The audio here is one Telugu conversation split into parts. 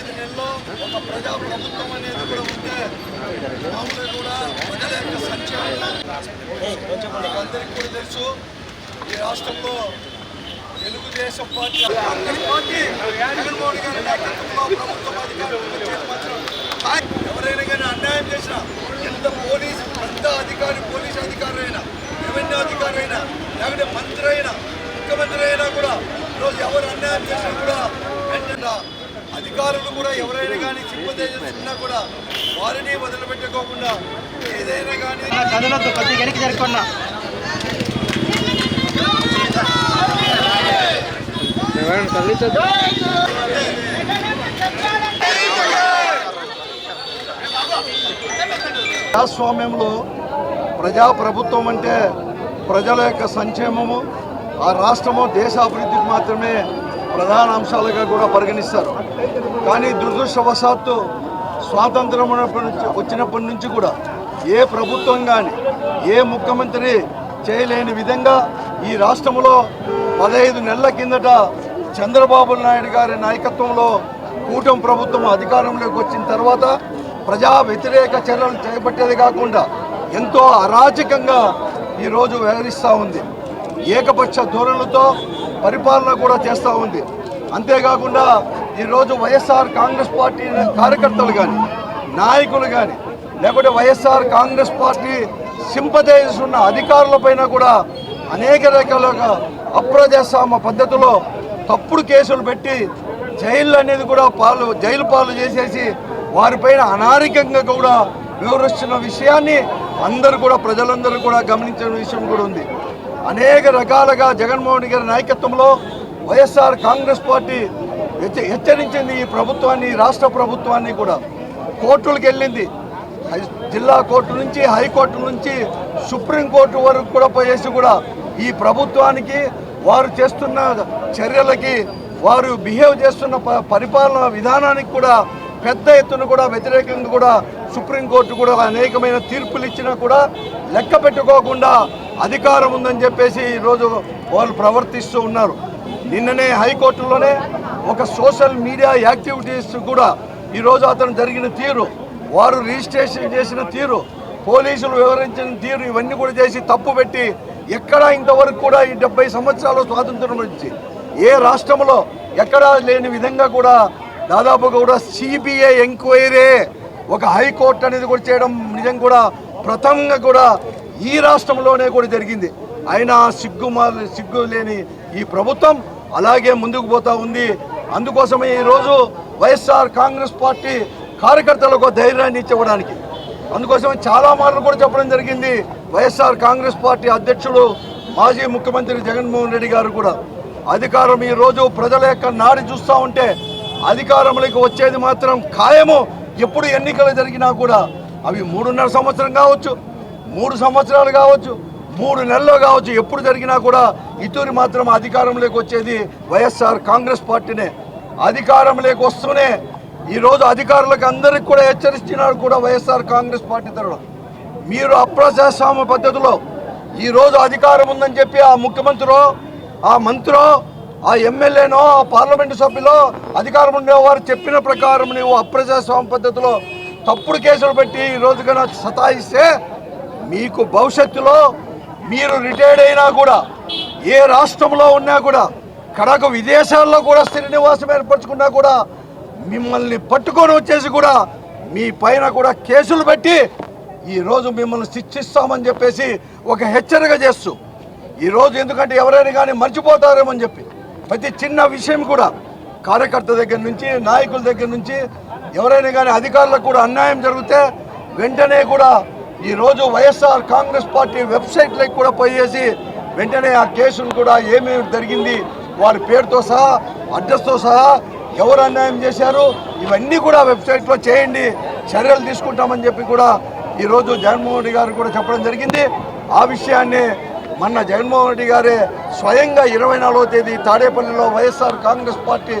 ఐదు నెలల్లో ఒక ప్రజా ప్రభుత్వం అనేది కూడా ఉంటే మామూలుగా కూడా ప్రజల యొక్క సంక్షేమం అందరికీ కూడా తెలుసు. ఈ రాష్ట్రంలో తెలుగుదేశం పార్టీ అక్కడి పార్టీ జగన్మోహన్ గారి నాయకత్వంలో ప్రభుత్వం అధికారులు మాత్రం ఎవరైనా కానీ అన్యాయం చేసినా ఎంత పోలీస్ ఎంత అధికారి పోలీస్ అధికారులు అయినా రెవెన్యూ అధికారి అయినా లేకపోతే మంత్రి అయినా ముఖ్యమంత్రి అయినా కూడా ఈరోజు ఎవరు అన్యాయం చేసినా కూడా వెంటనే అధికారులు కూడా ఎవరైనా కానీ సిబ్బంది ఉన్నా కూడా వారిని వదిలిపెట్టుకోకుండా ఏదైనా కానీ కదలొద్దు కొద్దిగా వెనక్కి జరుపుకున్నా ప్రజాస్వామ్యంలో ప్రజాప్రభుత్వం అంటే ప్రజల యొక్క సంక్షేమము ఆ రాష్ట్రము దేశాభివృద్ధికి మాత్రమే ప్రధాన అంశాలుగా కూడా పరిగణిస్తారు. కానీ దురదృష్టవశాత్తు స్వాతంత్రం వచ్చినప్పటి నుంచి కూడా ఏ ప్రభుత్వం కానీ ఏ ముఖ్యమంత్రి చేయలేని విధంగా ఈ రాష్ట్రంలో పదహైదు నెలల కిందట చంద్రబాబు నాయుడు గారి నాయకత్వంలో కూటమి ప్రభుత్వం అధికారంలోకి వచ్చిన తర్వాత ప్రజా వ్యతిరేక చర్యలు చేపట్టేది కాకుండా ఎంతో అరాచకంగా ఈరోజు వ్యవహరిస్తూ ఉంది. ఏకపక్ష ధోరణులతో పరిపాలన కూడా చేస్తూ ఉంది. అంతేకాకుండా ఈరోజు వైఎస్ఆర్ కాంగ్రెస్ పార్టీ కార్యకర్తలు కానీ నాయకులు కానీ లేకుంటే వైఎస్ఆర్ కాంగ్రెస్ పార్టీ సింపథైజర్స్ ఉన్న అధికారులపైన కూడా అనేక రకాలుగా అప్రజాస్వామ్య పద్ధతిలో తప్పుడు కేసులు పెట్టి జైలు అనేది కూడా పాలు జైలు పాలు చేసేసి వారిపైన అనారికంగా కూడా వివరిస్తున్న విషయాన్ని అందరూ కూడా ప్రజలందరూ కూడా గమనించిన విషయం కూడా ఉంది. అనేక రకాలుగా జగన్మోహన్ గారి నాయకత్వంలో వైఎస్ఆర్ కాంగ్రెస్ పార్టీ హెచ్చ- హెచ్చరించింది ఈ ప్రభుత్వాన్ని రాష్ట్ర ప్రభుత్వాన్ని కూడా. కోర్టులకు వెళ్ళింది. జిల్లా కోర్టు నుంచి హైకోర్టు నుంచి సుప్రీంకోర్టు వరకు కూడా పోయేసి కూడా ఈ ప్రభుత్వానికి వారు చేస్తున్న చర్యలకి వారు బిహేవ్ చేస్తున్న ప- పరిపాలన విధానానికి కూడా పెద్ద ఎత్తున కూడా వ్యతిరేకంగా కూడా సుప్రీంకోర్టు కూడా అనేకమైన తీర్పులు ఇచ్చినా కూడా లెక్క పెట్టుకోకుండా అధికారం ఉందని చెప్పేసి ఈరోజు వాళ్ళు ప్రవర్తిస్తూ ఉన్నారు. నిన్ననే హైకోర్టులోనే ఒక సోషల్ మీడియా యాక్టివిటీస్ కూడా ఈరోజు అతను జరిగిన తీరు వారు రిజిస్ట్రేషన్ చేసిన తీరు పోలీసులు వివరించిన తీరు ఇవన్నీ కూడా చేసి తప్పు పెట్టి ఎక్కడా ఇంతవరకు కూడా ఈ డెబ్బై సంవత్సరాలు స్వాతంత్రం నుంచి ఏ రాష్ట్రంలో ఎక్కడా లేని విధంగా కూడా దాదాపుగా కూడా సిబిఐ ఎంక్వైరీ ఒక హైకోర్టు అనేది కూడా చేయడం నిజం కూడా ప్రథమంగా కూడా ఈ రాష్ట్రంలోనే కూడా జరిగింది. అయినా సిగ్గు సిగ్గు లేని ఈ ప్రభుత్వం అలాగే ముందుకు పోతా ఉంది. అందుకోసమే ఈరోజు వైఎస్ఆర్ కాంగ్రెస్ పార్టీ కార్యకర్తలకు ధైర్యాన్ని ఇచ్చివ్వడానికి అందుకోసమే చాలా మార్లు కూడా చెప్పడం జరిగింది. వైఎస్ఆర్ కాంగ్రెస్ పార్టీ అధ్యక్షుడు మాజీ ముఖ్యమంత్రి జగన్మోహన్ రెడ్డి గారు కూడా. అధికారం ఈ రోజు ప్రజల యొక్క నాడి చూస్తూ ఉంటే అధికారంలోకి వచ్చేది మాత్రం ఖాయము. ఎప్పుడు ఎన్నికలు జరిగినా కూడా అవి మూడున్నర సంవత్సరం కావచ్చు మూడు సంవత్సరాలు కావచ్చు మూడు నెలలు కావచ్చు ఎప్పుడు జరిగినా కూడా ఇతూరి మాత్రం అధికారంలోకి వచ్చేది వైఎస్ఆర్ కాంగ్రెస్ పార్టీనే. అధికారంలోకి వస్తూనే ఈరోజు అధికారులకు అందరికి కూడా హెచ్చరిస్తున్నారు కూడా వైఎస్ఆర్ కాంగ్రెస్ పార్టీ తరఫున. మీరు అప్రజాస్వామ్య పద్ధతిలో ఈరోజు అధికారం ఉందని చెప్పి ఆ ముఖ్యమంత్రో ఆ మంత్రో ఆ ఎమ్మెల్యేనో ఆ పార్లమెంటు సభ్యులో అధికారం ఉండేవారు చెప్పిన ప్రకారం నువ్వు అప్రజాస్వామ్య పద్ధతిలో తప్పుడు కేసులు పెట్టి ఈ రోజు కన్నా సతాయిస్తే మీకు భవిష్యత్తులో మీరు రిటైర్డ్ అయినా కూడా ఏ రాష్ట్రంలో ఉన్నా కూడా కడకు విదేశాల్లో కూడా స్థిర నివాసం ఏర్పరచుకున్నా కూడా మిమ్మల్ని పట్టుకొని వచ్చేసి కూడా మీ పైన కూడా కేసులు పెట్టి ఈరోజు మిమ్మల్ని శిక్షిస్తామని చెప్పేసి ఒక హెచ్చరిక చేస్తూ ఈరోజు ఎందుకంటే ఎవరైనా కానీ మర్చిపోతారేమో అని చెప్పి ప్రతి చిన్న విషయం కూడా కార్యకర్త దగ్గర నుంచి నాయకుల దగ్గర నుంచి ఎవరైనా కానీ అధికారులకు కూడా అన్యాయం జరిగితే వెంటనే కూడా ఈరోజు వైఎస్ఆర్ కాంగ్రెస్ పార్టీ వెబ్సైట్లకు కూడా పోయేసి వెంటనే ఆ కేసులు కూడా ఏమేమి జరిగింది వారి పేరుతో సహా అడ్రస్తో సహా ఎవరు అన్యాయం చేశారు ఇవన్నీ కూడా వెబ్సైట్లో చేయండి చర్యలు తీసుకుంటామని చెప్పి కూడా ఈరోజు జగన్మోహన్ రెడ్డి గారు కూడా చెప్పడం జరిగింది. ఆ విషయాన్ని మొన్న జగన్మోహన్ రెడ్డి గారే స్వయంగా ఇరవై నాలుగో తేదీ తాడేపల్లిలో వైఎస్ఆర్ కాంగ్రెస్ పార్టీ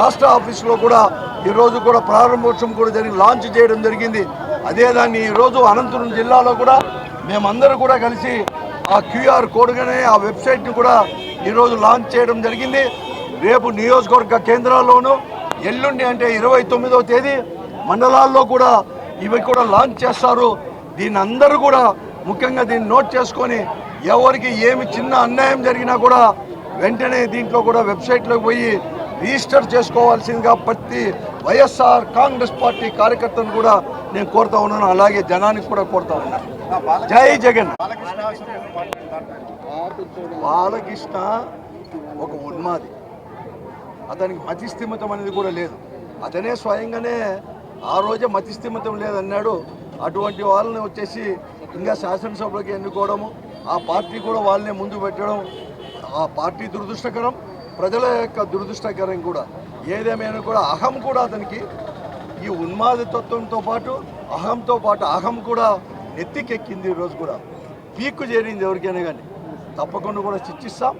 రాష్ట్ర ఆఫీసులో కూడా ఈరోజు కూడా ప్రారంభోత్సవం కూడా జరిగి లాంచ్ చేయడం జరిగింది. అదే దాన్ని ఈరోజు అనంతపురం జిల్లాలో కూడా మేమందరూ కూడా కలిసి ఆ క్యూఆర్ కోడ్గానే ఆ వెబ్సైట్ని కూడా ఈరోజు లాంచ్ చేయడం జరిగింది. రేపు నియోజకవర్గ కేంద్రాల్లోనూ ఎల్లుండి అంటే ఇరవై తొమ్మిదవ తేదీ మండలాల్లో కూడా ఇవి కూడా లాంచ్ చేస్తారు. దీన్ని అందరూ కూడా ముఖ్యంగా దీన్ని నోట్ చేసుకొని ఎవరికి ఏమి చిన్న అన్యాయం జరిగినా కూడా వెంటనే దీంట్లో కూడా వెబ్సైట్లోకి పోయి రిజిస్టర్ చేసుకోవాల్సిందిగా ప్రతి వైఎస్ఆర్ కాంగ్రెస్ పార్టీ కార్యకర్తను కూడా నేను కోరుతా ఉన్నాను. అలాగే జనానికి కూడా కోరుతా ఉన్నాను జై జగన్. బాలకృష్ణ ఒక ఉన్మాది. అతనికి మతిస్థిమితం అనేది కూడా లేదు. అతనే స్వయంగానే ఆ రోజే మతిస్థిమితం లేదన్నాడు. అటువంటి వాళ్ళని వచ్చేసి ఇంకా శాసనసభలోకి ఎన్నుకోవడము ఆ పార్టీ కూడా వాళ్ళనే ముందు పెట్టడం ఆ పార్టీ దురదృష్టకరం ప్రజల యొక్క దురదృష్టకరం కూడా. ఏదేమైనా కూడా అహం కూడా అతనికి ఈ ఉన్మాదతత్వంతో పాటు అహంతో పాటు అహం కూడా నెత్తికెక్కింది ఈరోజు కూడా. పీక్కు చేరింది ఎవరికైనా కానీ. తప్పకుండా కూడా శిక్షిస్తాం.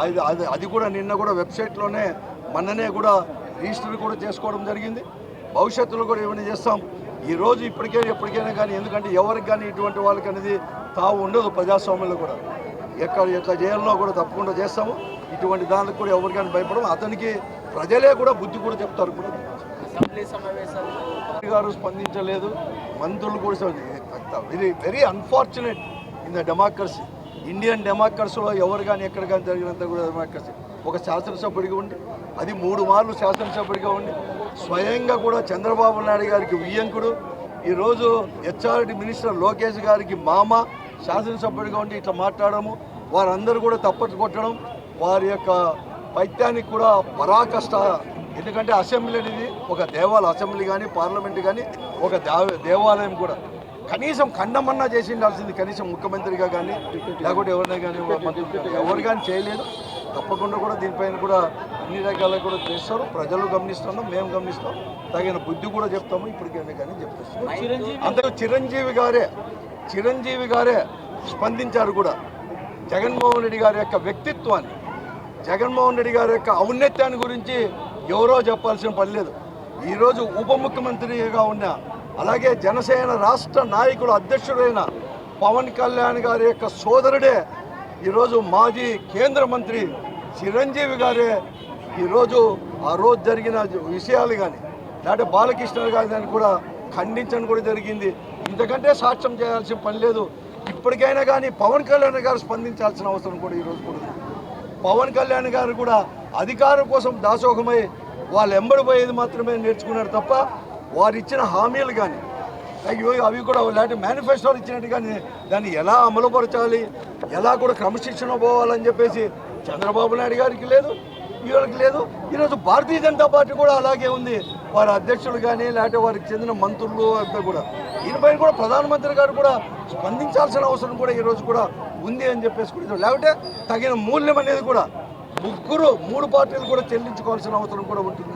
అది అది అది కూడా నిన్న కూడా వెబ్సైట్లోనే మొన్ననే కూడా రిజిస్టర్ కూడా చేసుకోవడం జరిగింది. భవిష్యత్తులో కూడా ఏమైనా చేస్తాం. ఈ రోజు ఇప్పటికైనా ఎప్పటికైనా కానీ ఎందుకంటే ఎవరికి కానీ ఇటువంటి వాళ్ళకి అనేది తావు ఉండదు ప్రజాస్వామ్యంలో కూడా. ఎక్కడ ఎట్లా చేయాలనో కూడా తప్పకుండా చేస్తాము. ఇటువంటి దానికి కూడా ఎవరికైనా భయపడము. అతనికి ప్రజలే కూడా బుద్ధి కూడా చెప్తారు. కూడా గారు స్పందించలేదు. మంత్రులు కూడా very very unfortunate in the democracy Indian డెమోక్రసీలో ఎవరు కానీ ఎక్కడ కానీ జరిగినంత కూడా డెమోక్రసీ ఒక శాసనసభ్యుడిగా ఉండి అది మూడు మార్లు శాసనసభ్యుడిగా ఉండి స్వయంగా కూడా చంద్రబాబు నాయుడు గారికి వియ్యంకుడు ఈరోజు హెచ్ఆర్డి మినిస్టర్ లోకేష్ గారికి మామ శాసనసభ్యుడిగా ఉండి ఇట్లా మాట్లాడము వారందరూ కూడా తప్పట్టు కొట్టడం వారి యొక్క పైత్యానికి కూడా పరాకష్ట ఎందుకంటే అసెంబ్లీ అనేది ఒక దేవాలయం అసెంబ్లీ కానీ పార్లమెంట్ కానీ ఒక దేవ- దేవాలయం కూడా. కనీసం ఖండమన్నా చేసి ఉండాల్సింది కనీసం ముఖ్యమంత్రిగా కానీ లేకుంటే ఎవరినైనా కానీ ఎవరు కానీ చేయలేదు. తప్పకుండా కూడా దీనిపైన కూడా అన్ని రకాల కూడా చేస్తారు. ప్రజలు గమనిస్తున్నాం మేము గమనిస్తాం తగిన బుద్ధి కూడా చెప్తాము. ఇప్పటికైనా కానీ చెప్తాం అంతే చిరంజీవి గారే చిరంజీవి గారే స్పందించారు కూడా. జగన్మోహన్ రెడ్డి గారి యొక్క వ్యక్తిత్వాన్ని జగన్మోహన్ రెడ్డి గారి యొక్క ఔన్నత్యాన్ని గురించి ఎవరో చెప్పాల్సిన పని లేదు. ఈరోజు ఉప ముఖ్యమంత్రిగా ఉన్న అలాగే జనసేన రాష్ట్ర నాయకుడు అధ్యక్షుడైన పవన్ కళ్యాణ్ గారి యొక్క సోదరుడే ఈరోజు మాజీ కేంద్ర మంత్రి చిరంజీవి గారే ఈరోజు ఆ రోజు జరిగిన విషయాలు కానీ లేకపోతే బాలకృష్ణ గారి దాన్ని కూడా ఖండించడం కూడా జరిగింది. ఇంతకంటే సాక్ష్యం చేయాల్సిన పని లేదు. ఇప్పటికైనా కానీ పవన్ కళ్యాణ్ గారు స్పందించాల్సిన అవసరం కూడా ఈరోజు కూడా పవన్ కళ్యాణ్ గారు కూడా అధికారం కోసం దాసోహమై వాళ్ళు ఎంబడిపోయేది మాత్రమే నేర్చుకున్నారు తప్ప వారు ఇచ్చిన హామీలు కానీ అయ్యో అవి కూడా ఇలాంటి మేనిఫెస్టోలు ఇచ్చినట్టు కానీ దాన్ని ఎలా అమలుపరచాలి ఎలా కూడా క్రమశిక్షణ పోవాలని చెప్పేసి చంద్రబాబు నాయుడు గారికి లేదు వీళ్ళకి లేదు. ఈరోజు భారతీయ జనతా పార్టీ కూడా అలాగే ఉంది. వారి అధ్యక్షులు కానీ లేకపోతే వారికి చెందిన మంత్రులు అంతా కూడా. దీనిపైన కూడా ప్రధానమంత్రి గారు కూడా స్పందించాల్సిన అవసరం కూడా ఈరోజు కూడా ఉంది అని చెప్పేసి కూడా లేకపోతే తగిన మూల్యం అనేది కూడా ముగ్గురు మూడు పార్టీలు కూడా చెల్లించుకోవాల్సిన అవసరం కూడా ఉంటుంది.